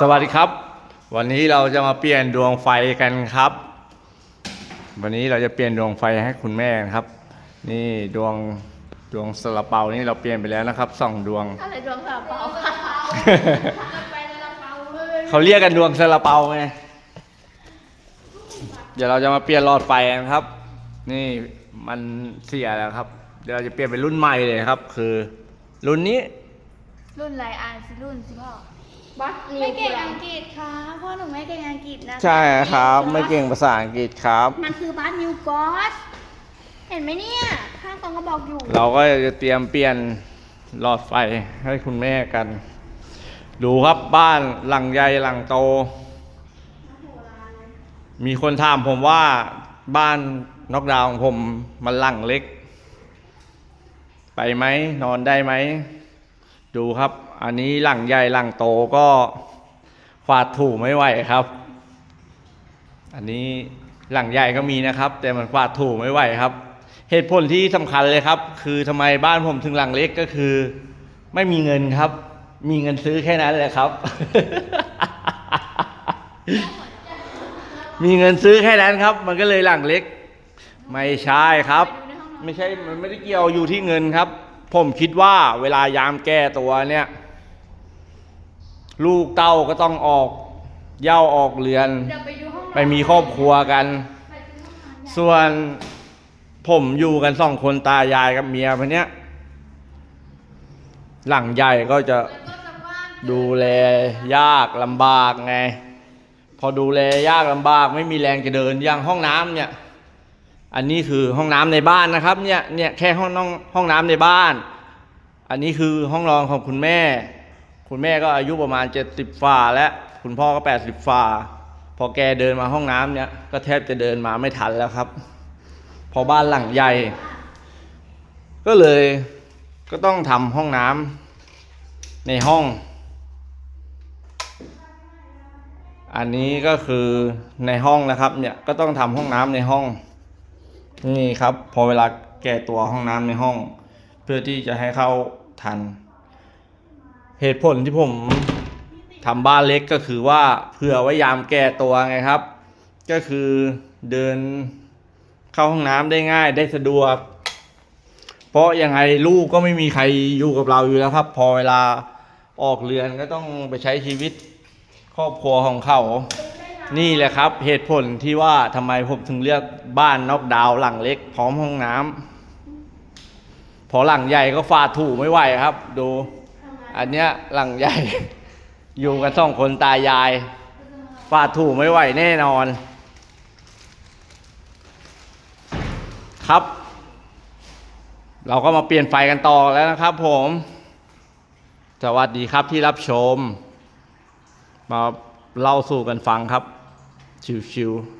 สวัสดีครับ วันนี้เราจะมาเปลี่ยนดวงไฟกันครับ วันนี้เราจะเปลี่ยนดวงไฟให้คุณแม่นะครับ นี่ดวงดวงสลาเปานี่เราเปลี่ยนไปแล้วนะครับสองดวง อะไรดวงสาเปาไปในลำเปาเลยเขาเรียกกันดวงสลาเปาไงเดี๋ยวเราจะมาเปลี่ยนหลอดไฟกันครับ นี่มันเสียแล้วครับ เดี๋ยวเราจะเปลี่ยนเป็นรุ่นใหม่เลยครับ คือ รุ่นนี้ รุ่นไรอ่านสิรุ่นสิพ่อ บัสนิวไม่เก่งกรัอัมงกฤษค่ะพ่อหนูไม่เก่งอังกฤษนะใช่ครับ ไม่เก่งภาษาอังกฤษครับ มันคือบัสนิวกอสเห็นไหมเนี่ยข้างตรงก็บอกอยู่เราก็จะเตรียมเปลี่ยนหลอดไฟให้คุณแม่กัน ดูครับบ้านหลังใหญ่หลังโต มีคนถามผมว่าบ้านนอกดาวน์ของผมมันหลังเล็ก ไปไหมนอนได้ไหม ดูครับ อันนี้หลังใหญ่หลังโตก็ฟาดถูไม่ไหวครับ อันนี้หลังใหญ่ก็มีนะครับ แต่มันฟาดถูไม่ไหวครับ เหตุผลที่สำคัญเลยครับ คือทำไมบ้านผมถึงหลังเล็กก็คือ ไม่มีเงินครับ มีเงินซื้อแค่นั้นแหละครับ มีเงินซื้อแค่นั้นครับ มันก็เลยหลังเล็ก ไม่ใช่ครับ ไม่ใช่มันไม่ได้เกี่ยวอยู่ที่เงินครับ ผมคิดว่าเวลายามแก้ตัวเนี่ย ลูกเต้าก็ต้องออกเหย่าออกเรือน เดี๋ยวไปดูห้องนอนไปมีครอบครัวกัน ไปดูห้องนอนส่วนผมอยู่กันสองคนตายายกับเมียพันเนี้ย หลังใหญ่ก็จะแล้วก็จะว่างดูแลยากลำบากไง พอดูแลยากลำบากไม่มีแรงจะเดินอย่างห้องน้ำเนี่ย อันนี้คือห้องน้ำในบ้านนะครับ เนี่ยเนี่ยแค่ห้องน้องห้องน้ำในบ้าน อันนี้คือห้องนอนของคุณแม่ คุณแม่ก็อายุประมาณเจ็ดสิบฝ่าแล้วคุณพ่อก็แปดสิบฝ่า พอแกเดินมาห้องน้ำเนี่ยก็แทบจะเดินมาไม่ทันแล้วครับ พอบ้านหลังใหญ่ ก็เลยก็ต้องทำห้องน้ำในห้อง อันนี้ก็คือในห้องนะครับเนี่ยก็ต้องทำห้องน้ำในห้อง นี่ครับ พอเวลาแก่ตัวห้องน้ำในห้อง เพื่อที่จะให้เข้าทัน เหตุผลที่ผมทำบ้านเล็กก็คือว่าเผื่อไว้ยามแก่ตัวไงครับ ก็คือเดินเข้าห้องน้ำได้ง่ายได้สะดวก เพราะยังไงลูกก็ไม่มีใครอยู่กับเราอยู่แล้วครับ พอเวลาออกเรือนก็ต้องไปใช้ชีวิตครอบครัวของเขา นี่แหละครับเหตุผลที่ว่าทำไมผมถึงเลือกบ้านนอกดาวหลังเล็ก พร้อมห้องน้ำพอหลังใหญ่ก็ฟาดถูไม่ไหวครับ ดู อันเนี้ยหลังใหญ่ อยู่กันสองคนตายาย ฟาดถูไม่ไหวแน่นอน ครับ เราก็มาเปลี่ยนไฟกันต่อแล้วนะครับ ผม สวัสดีครับที่รับชม มาเล่าสู่กันฟังครับ ชิวๆ